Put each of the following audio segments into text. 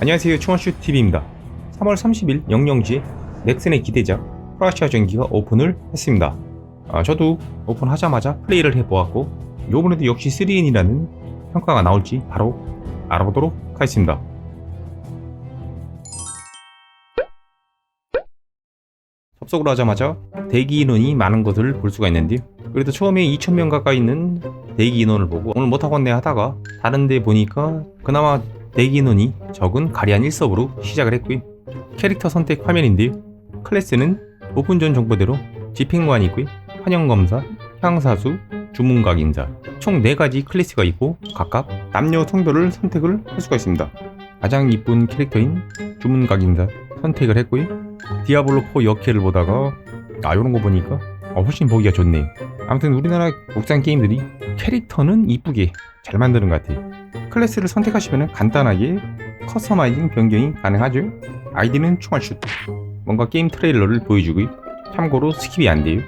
안녕하세요. 충원슈TV입니다. 3월 30일 00시에 넥슨의 기대작 프라시아 전기가 오픈을 했습니다. 아, 저도 오픈하자마자 플레이를 해보았고 요번에도 역시 3N이라는 평가가 나올지 바로 알아보도록 하겠습니다. 접속을 하자마자 대기 인원이 많은 것을 볼 수가 있는데요. 그래도 처음에 2,000명 가까이 있는 대기 인원을 보고 오늘 못하겠네 하다가 다른데 보니까 그나마 인원이 적은 가리안 1서브로 시작을 했고요. 캐릭터 선택 화면인데요. 클래스는 오픈존 정보대로 집행관이 있고요. 환영검사, 향사수, 주문각인자 총 4가지 클래스가 있고 각각 남녀 성별을 선택을 할 수가 있습니다. 가장 이쁜 캐릭터인 주문각인자 선택을 했고요. 디아블로 4 역캐를 보다가 아 요런 거 보니까 어, 훨씬 보기가 좋네요. 아무튼 우리나라 국산 게임들이 캐릭터는 이쁘게 잘 만드는 것 같아요. 클래스를 선택하시면 간단하게 커스터마이징 변경이 가능하죠. 아이디는 총알슛. 뭔가 게임 트레일러를 보여주고요. 참고로 스킵이 안 돼요.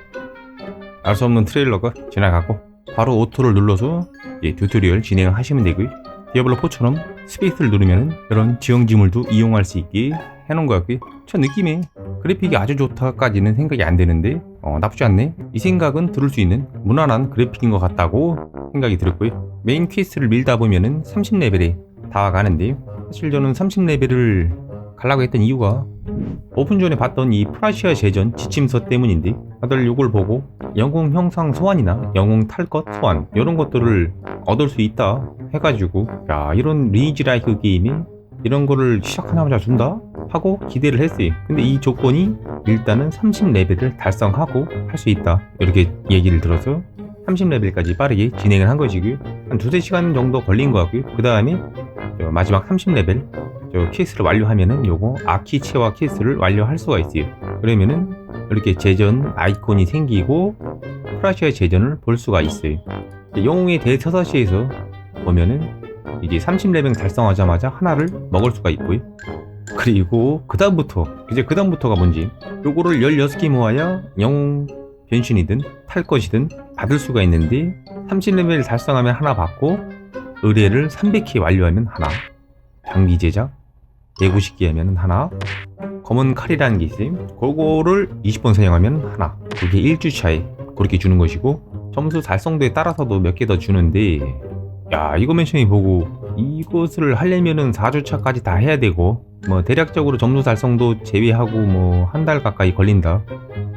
알 수 없는 트레일러가 지나가고 바로 오토를 눌러서 예, 튜토리얼 진행을 하시면 되고요. 디아블로 4처럼 스페이스를 누르면 이런 지형지물도 이용할 수 있게 해놓은 것 같고요. 저 느낌에 그래픽이 아주 좋다까지는 생각이 안 되는데 어, 나쁘지 않네. 이 생각은 들을 수 있는 무난한 그래픽인 것 같다고 생각이 들었고요. 메인 퀘스트를 밀다 보면은 30레벨에 다가가는데요. 사실 저는 30레벨을 가려고 했던 이유가 오픈존에 봤던 이 프라시아 제전 지침서 때문인데 다들 이걸 보고 영웅 형상 소환이나 영웅 탈것 소환 이런 것들을 얻을 수 있다 해가지고 야 이런 리니지 라이크 게임에 이런 거를 시작하자마자 준다? 하고 기대를 했어요. 근데 이 조건이 일단은 30레벨을 달성하고 할 수 있다. 이렇게 얘기를 들어서 30레벨까지 빠르게 진행을 한 것이고요. 한 두세 시간 정도 걸린 것 같고요. 그 다음에 마지막 30레벨 저 퀘스트를 완료하면은 요거 아키체와 퀘스트를 완료할 수가 있어요. 그러면은 이렇게 제전 아이콘이 생기고 프라시아의 제전을 볼 수가 있어요. 영웅의 대서사시에서 보면은 이제 30레벨 달성하자마자 하나를 먹을 수가 있고요. 그리고 그 다음부터 이제 그 다음부터가 뭔지 요거를 16개 모아야 영웅 변신이든 탈 것이든 받을 수가 있는데 30레벨 달성하면 하나 받고 의뢰를 300개 완료하면 하나 장비 제작 190개 하면 하나 검은 칼이라는 게 있어요. 그거를 20번 사용하면 하나. 그게 1주 차에 그렇게 주는 것이고 점수 달성도에 따라서도 몇 개 더 주는데 야 이거 맨션이 보고 이것을 하려면은 4주차까지 다 해야 되고 뭐 대략적으로 점수 달성도 제외하고 뭐 한 달 가까이 걸린다.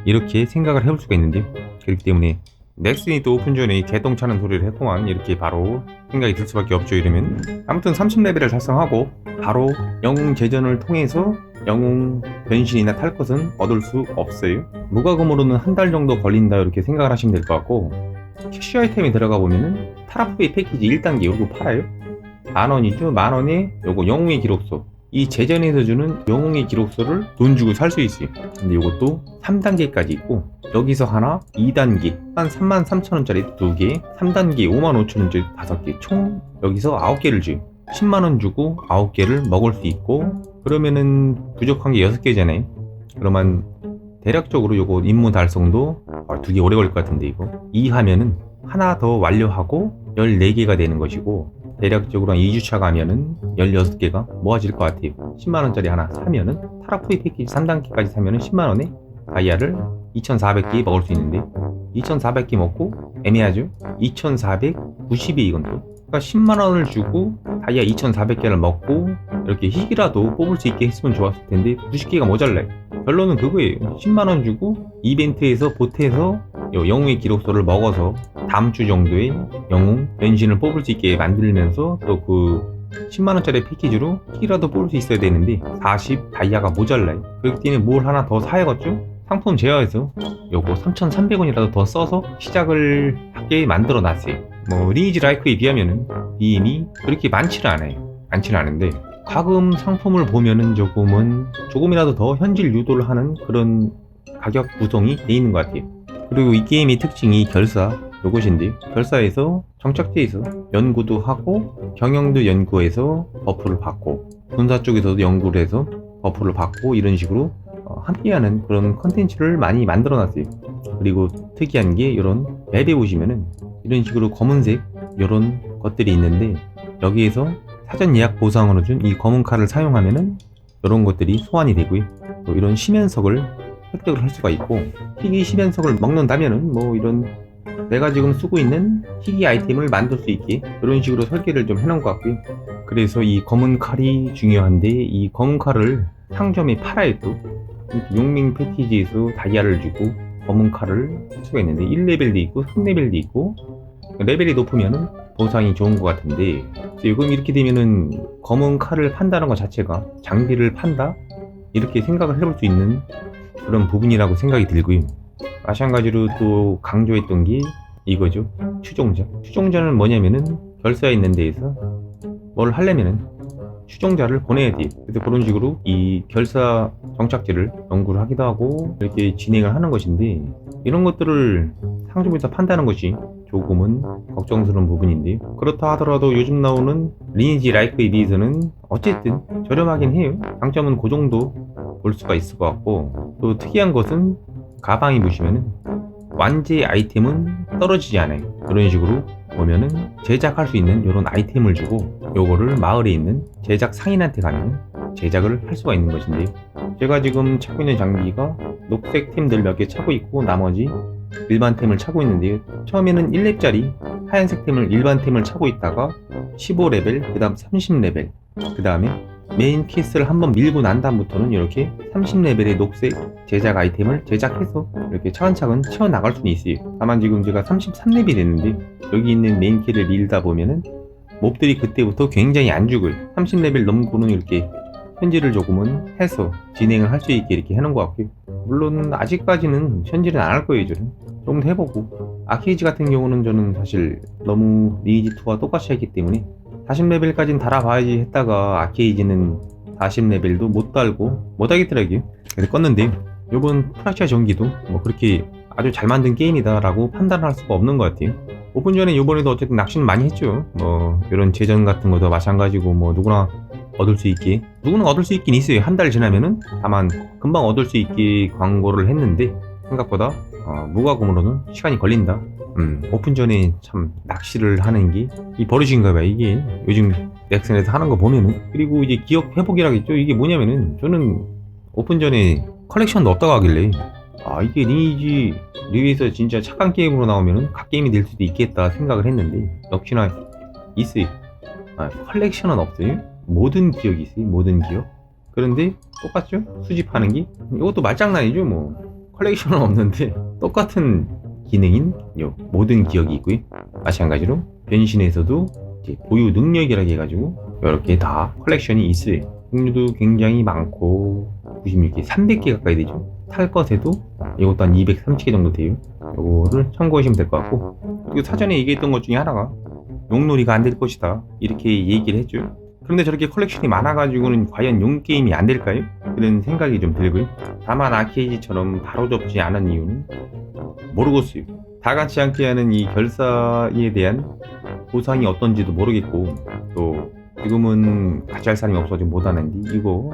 이렇게 생각을 해볼 수가 있는데 그렇기 때문에 넥슨이 또 오픈존에 개똥 차는 소리를 했구만. 이렇게 바로 생각이 들 수밖에 없죠 이러면 아무튼 30레벨을 달성하고 바로 영웅 제전을 통해서 영웅 변신이나 탈 것은 얻을 수 없어요. 무과금으로는 한 달 정도 걸린다 이렇게 생각을 하시면 될 것 같고 캐시 아이템에 들어가 보면은 타라프의 패키지 1단계 요거 팔아요. 만원이죠? 만원에 요거 영웅의 기록소 이 제전에서 주는 영웅의 기록소를 돈 주고 살 수 있어요. 근데 요것도 3단계까지 있고 여기서 하나 2단계 한 33,000원짜리 2개 3단계 55,000원짜리 5개 총 여기서 9개를 줘요. 10만원 주고 9개를 먹을 수 있고 그러면은 부족한 게 6개잖아요. 그러면 대략적으로 요거 임무 달성도 아, 두개 오래 걸릴 것 같은데 이거. 2 하면은 하나 더 완료하고 14개가 되는 것이고 대략적으로 한 2주차 가면은 16개가 모아질 것 같아요. 10만원짜리 하나 사면은 타라프이 패키지 3단계까지 사면은 10만원에 다이아를 2400개 먹을 수 있는데 2400개 먹고 애매하죠? 2490이 이건 또 그러니까 10만원을 주고 다이아 2400개를 먹고 이렇게 희귀라도 뽑을 수 있게 했으면 좋았을 텐데 90개가 모자라요. 결론은 그거예요. 10만원 주고 이벤트에서 보트에서 요 영웅의 기록소를 먹어서 다음 주 정도에 영웅 변신을 뽑을 수 있게 만들면서 또 그 10만원짜리 패키지로 키라도 뽑을 수 있어야 되는데 40 다이아가 모자라요. 그렇기 때문에 뭘 하나 더 사야겠죠? 상품 제어해서 요거 3,300원이라도 더 써서 시작을 하게 만들어 놨어요. 뭐 리니지 라이크에 비하면은 이미 그렇게 많지는 않아요. 많지는 않은데 가끔 상품을 보면은 조금은 조금이라도 더 현질 유도를 하는 그런 가격 구성이 돼 있는 것 같아요 그리고 이 게임의 특징이 결사 요것인데 결사에서 정착지에서 연구도 하고 경영도 연구해서 버프를 받고 군사 쪽에서도 연구를 해서 버프를 받고 이런 식으로 어, 함께하는 그런 컨텐츠를 많이 만들어 놨어요 그리고 특이한 게 이런 맵에 보시면은 이런 식으로 검은색 이런 것들이 있는데 여기에서 사전 예약 보상으로 준 이 검은 칼을 사용하면은 이런 것들이 소환이 되고요. 또 이런 심연석을 획득을 할 수가 있고 희귀 심연석을 먹는다면은 뭐 이런 내가 지금 쓰고 있는 희귀 아이템을 만들 수 있게 이런 식으로 설계를 좀 해놓은 것 같고요. 그래서 이 검은 칼이 중요한데 이 검은 칼을 상점에 팔아야 또 용맹 패키지에서 다이아를 주고 검은 칼을 할 수가 있는데 1레벨도 있고 3레벨도 있고 레벨이 높으면은 보상이 좋은 것 같은데 지금 이렇게 되면은 검은 칼을 판다는 것 자체가 장비를 판다 이렇게 생각을 해볼 수 있는 그런 부분이라고 생각이 들고요. 마찬가지로 또 강조했던 게 이거죠. 추종자. 추종자는 뭐냐면은 결사에 있는 데에서 뭘 하려면은 추종자를 보내야 돼요. 그래서 그런 식으로 이 결사 정착지를 연구를 하기도 하고 이렇게 진행을 하는 것인데 이런 것들을 상점에서 판다는 것이 조금은 걱정스러운 부분인데요. 그렇다 하더라도 요즘 나오는 리니지 라이크에 비해서는 어쨌든 저렴하긴 해요. 장점은 그 정도 볼 수가 있을 것 같고 또 특이한 것은 가방에 보시면은 완제 아이템은 떨어지지 않아요. 그런 식으로 보면은 제작할 수 있는 이런 아이템을 주고 요거를 마을에 있는 제작 상인한테 가면 제작을 할 수가 있는 것인데 제가 지금 찾고 있는 장비가 녹색 템들 몇 개 차고 있고 나머지 일반 템을 차고 있는데요. 처음에는 1렙짜리 하얀색 템을 일반 템을 차고 있다가 15레벨, 그 다음 30레벨, 그 다음에 메인 키스를 한번 밀고 난 다음부터는 이렇게 30레벨의 녹색 제작 아이템을 제작해서 이렇게 차근차근 채워나갈 수는 있어요. 다만 지금 제가 33레벨이 됐는데 여기 있는 메인 키를 밀다 보면은 몹들이 그때부터 굉장히 안 죽어요. 30레벨 넘고는 이렇게 현질을 조금은 해서 진행을 할 수 있게 이렇게 해놓은 것 같고요. 물론 아직까지는 현질은 안 할 거예요, 저는. 좀더 해보고. 아케이지 같은 경우는 저는 사실 너무 리니지2와 똑같이 했기 때문에 40레벨까지는 달아봐야지 했다가 아케이지는 40레벨도 못 달고 못 하겠더라고요. 그래서 껐는데 요번 프라시아 전기도 뭐 그렇게 아주 잘 만든 게임이다 라고 판단할 수가 없는 것 같아요. 오픈 전에 요번에도 어쨌든 낚시는 많이 했죠. 뭐 이런 재전 같은 것도 마찬가지고 뭐 누구나 얻을 수 있게 누구나 얻을 수 있긴 있어요. 한 달 지나면은 다만 금방 얻을 수 있게 광고를 했는데 생각보다 어, 무과금으로는 시간이 걸린다. 음, 오픈 전에 참 낚시를 하는 게 이 버릇인가 봐요. 이게 요즘 넥슨에서 하는 거 보면은 그리고 이제 기억 회복이라겠죠. 이게 뭐냐면은 저는 오픈 전에 컬렉션도 없다고 하길래 아 이게 리니지 리뷰에서 진짜 착한 게임으로 나오면은 갓게임이 될 수도 있겠다 생각을 했는데 역시나 있어요. 아, 컬렉션은 없어요. 모든 기억이 있어요. 모든 기억. 그런데 똑같죠? 수집하는 게 이것도 말장난이죠. 뭐 컬렉션은 없는데 똑같은 기능인 요 모든 기억이 있고요. 마찬가지로 변신에서도 이제 보유 능력이라 해가지고 이렇게 다 컬렉션이 있어요. 종류도 굉장히 많고 96개, 300개 가까이 되죠. 탈 것에도 이것도 한 230개 정도 돼요. 요거를 참고하시면 될 것 같고 그리고 사전에 얘기했던 것 중에 하나가 용놀이가 안 될 것이다 이렇게 얘기를 했죠. 그런데 저렇게 컬렉션이 많아가지고는 과연 용 게임이 안 될까요? 그런 생각이 좀 들고요. 다만 아케이지처럼 바로 접지 않은 이유는 모르겠어요. 다 같이 함께 하는 이 결사에 대한 보상이 어떤지도 모르겠고 또 지금은 같이 할 사람이 없어지고 못하는데 이거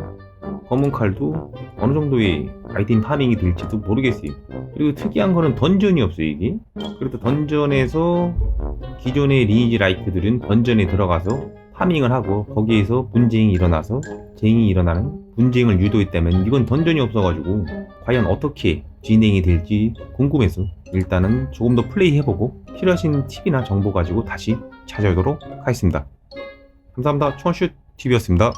검은 칼도 어느 정도의 아이템 파밍이 될지도 모르겠어요. 그리고 특이한 거는 던전이 없어요 이게. 그래도 던전에서 기존의 리니지 라이트들은 던전에 들어가서 파밍을 하고 거기에서 분쟁이 일어나서 쟁이 일어나는 분쟁을 유도했다면 이건 던전이 없어가지고 과연 어떻게 진행이 될지 궁금해서 일단은 조금 더 플레이 해보고 필요하신 팁이나 정보 가지고 다시 찾아오도록 하겠습니다. 감사합니다. 추원슛 TV였습니다.